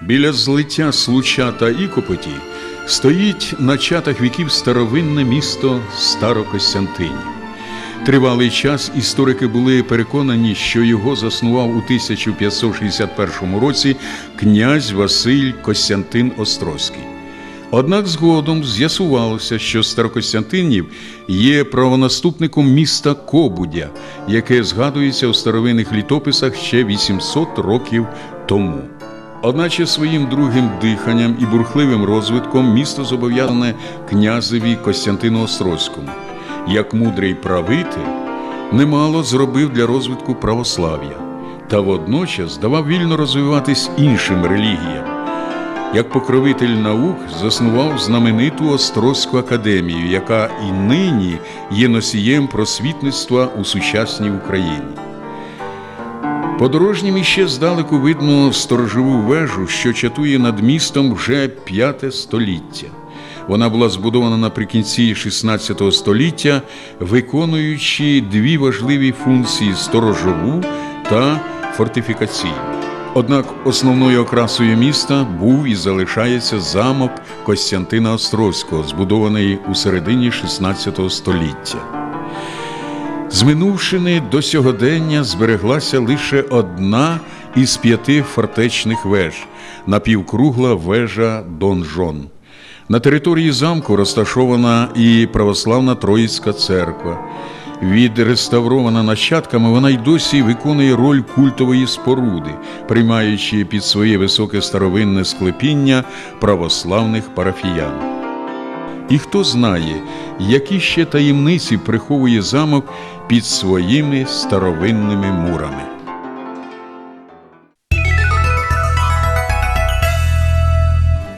Біля злиття Случа та Ікопоті стоїть на чатах віків старовинне місто Старокостянтинів. Тривалий час історики були переконані, що його заснував у 1561 році князь Василь Костянтин Острозький. Однак згодом з'ясувалося, що Старокостянтинів є правонаступником міста Кобудя, яке згадується у старовинних літописах ще 800 років тому. Одначе своїм другим диханням і бурхливим розвитком місто зобов'язане князеві Костянтину Острозькому. Як мудрий правитель, немало зробив для розвитку православ'я, та водночас давав вільно розвиватись іншим релігіям. Як покровитель наук заснував знамениту Острозьку академію, яка і нині є носієм просвітництва у сучасній Україні. Подорожнім іще здалеку видно сторожову вежу, що чатує над містом вже п'яте століття. Вона була збудована наприкінці XVI століття, виконуючи дві важливі функції сторожову та фортифікаційну. Однак основною окрасою міста був і залишається замок Костянтина Острозького, збудований у середині XVI століття. З минувшини до сьогодення збереглася лише одна із п'яти фортечних веж напівкругла вежа Донжон. На території замку розташована і православна Троїцька церква. Відреставрована нащадками, вона й досі виконує роль культової споруди, приймаючи під своє високе старовинне склепіння православних парафіян. І хто знає, які ще таємниці приховує замок під своїми старовинними мурами.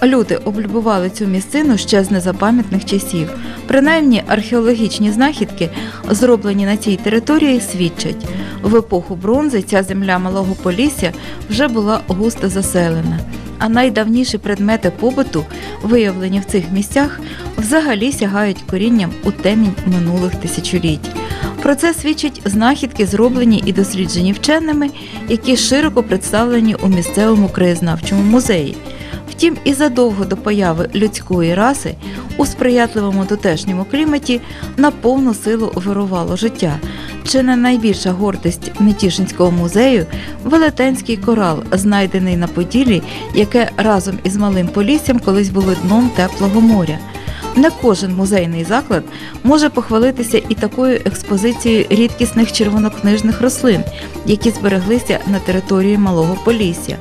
Люди облюбували цю місцину ще з незапам'ятних часів. Принаймні археологічні знахідки, зроблені на цій території, свідчать. В епоху бронзи ця земля малого Полісся вже була густо заселена. А найдавніші предмети побуту, виявлені в цих місцях, взагалі сягають корінням у темінь минулих тисячоліть. Про це свідчать знахідки, зроблені і досліджені вченими, які широко представлені у місцевому краєзнавчому музеї. Втім, і задовго до появи людської раси у сприятливому тутешньому кліматі на повну силу вирувало життя. Чи не найбільша гордість Нетішинського музею велетенський корал, знайдений на Поділі, яке разом із малим поліссям колись було дном теплого моря. Не кожен музейний заклад може похвалитися і такою експозицією рідкісних червонокнижних рослин, які збереглися на території Малого Полісся.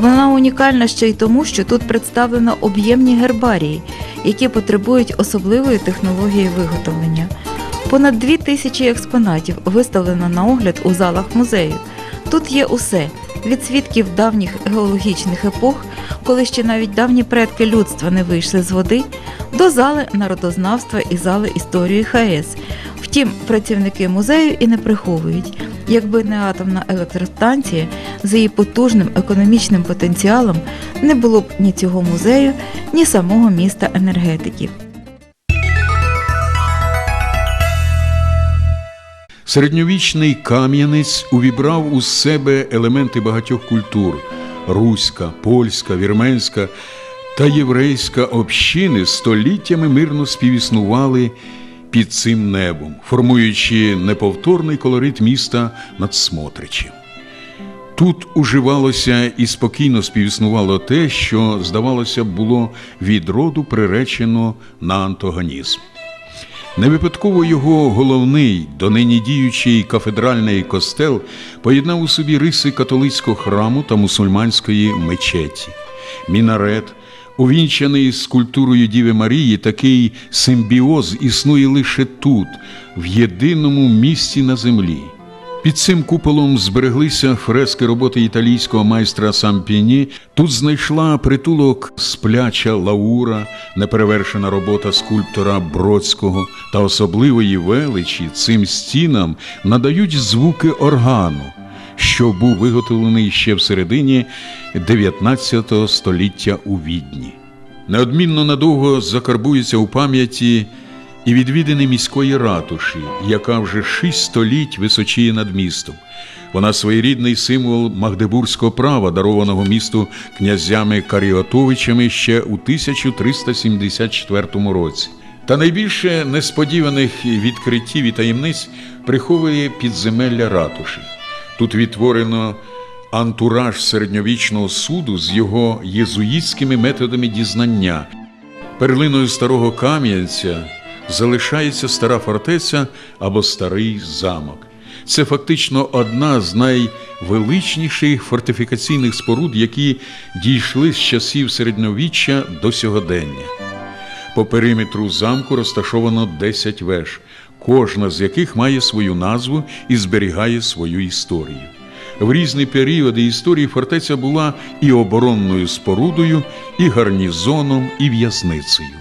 Вона унікальна ще й тому, що тут представлено об'ємні гербарії, які потребують особливої технології виготовлення. Понад дві тисячі експонатів виставлено на огляд у залах музею. Тут є усе від свідків давніх геологічних епох, коли ще навіть давні предки людства не вийшли з води, до зали народознавства і зали історії ХАЕС. Втім, працівники музею і не приховують, якби не атомна електростанція з її потужним економічним потенціалом, не було б ні цього музею, ні самого міста енергетиків. Середньовічний Кам'янець увібрав у себе елементи багатьох культур руська, польська, вірменська та єврейська общини століттями мирно співіснували під цим небом, формуючи неповторний колорит міста над Смотричем. Тут уживалося і спокійно співіснувало те, що, здавалося, було від роду приречено на антагонізм. Не випадково його головний, донині діючий кафедральний костел поєднав у собі риси католицького храму та мусульманської мечеті. Мінарет, увінчаний скульптурою Діви Марії, такий симбіоз існує лише тут, в єдиному місці на землі. Під цим куполом збереглися фрески роботи італійського майстра Сампіні. Тут знайшла притулок спляча Лаура, неперевершена робота скульптора Бродського та особливої величі цим стінам надають звуки органу, що був виготовлений ще в середині 19 століття у Відні. Неодмінно надовго закарбується у пам'яті і відвідини міської ратуші, яка вже шість століть височіє над містом. Вона своєрідний символ магдебурзького права, дарованого місту князями Каріотовичами ще у 1374 році. Та найбільше несподіваних відкриттів і таємниць приховує підземелля ратуші. Тут відтворено антураж середньовічного суду з його єзуїтськими методами дізнання. Перлиною старого Кам'янця залишається стара фортеця або старий замок. Це фактично одна з найвеличніших фортифікаційних споруд, які дійшли з часів середньовіччя до сьогодення. По периметру замку розташовано 10 веж, кожна з яких має свою назву і зберігає свою історію. В різні періоди історії фортеця була і оборонною спорудою, і гарнізоном, і в'язницею.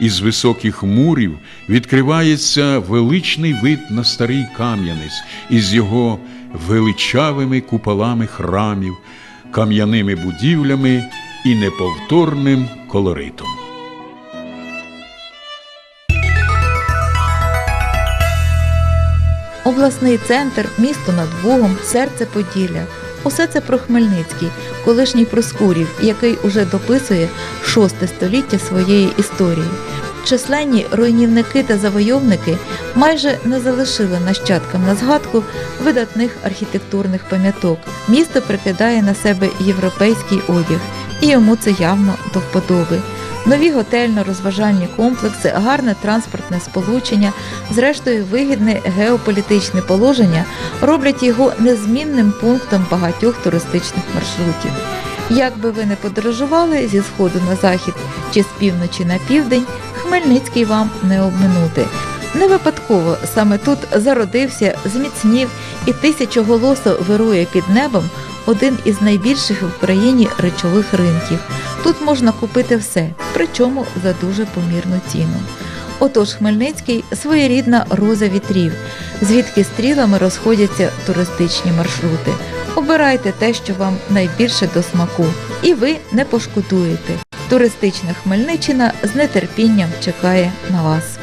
Із високих мурів відкривається величний вид на старий Кам'янець із його величавими куполами храмів, кам'яними будівлями і неповторним колоритом. Обласний центр, місто над Бугом, серце Поділля. Усе це про Хмельницький, колишній Проскурів, який уже дописує шосте століття своєї історії. Численні руйнівники та завойовники майже не залишили нащадкам на згадку видатних архітектурних пам'яток. Місто прикидає на себе європейський одяг, і йому це явно до вподоби. Нові готельно-розважальні комплекси, гарне транспортне сполучення, зрештою вигідне геополітичне положення роблять його незмінним пунктом багатьох туристичних маршрутів. Як би ви не подорожували зі сходу на захід чи з півночі на південь, Хмельницький вам не обминути. Не випадково саме тут зародився, зміцнів і тисячоголосо вирує під небом один із найбільших в Україні речових ринків. Тут можна купити все, причому за дуже помірну ціну. Отож, Хмельницький своєрідна роза вітрів, звідки стрілами розходяться туристичні маршрути. Обирайте те, що вам найбільше до смаку, і ви не пошкодуєте. Туристична Хмельниччина з нетерпінням чекає на вас.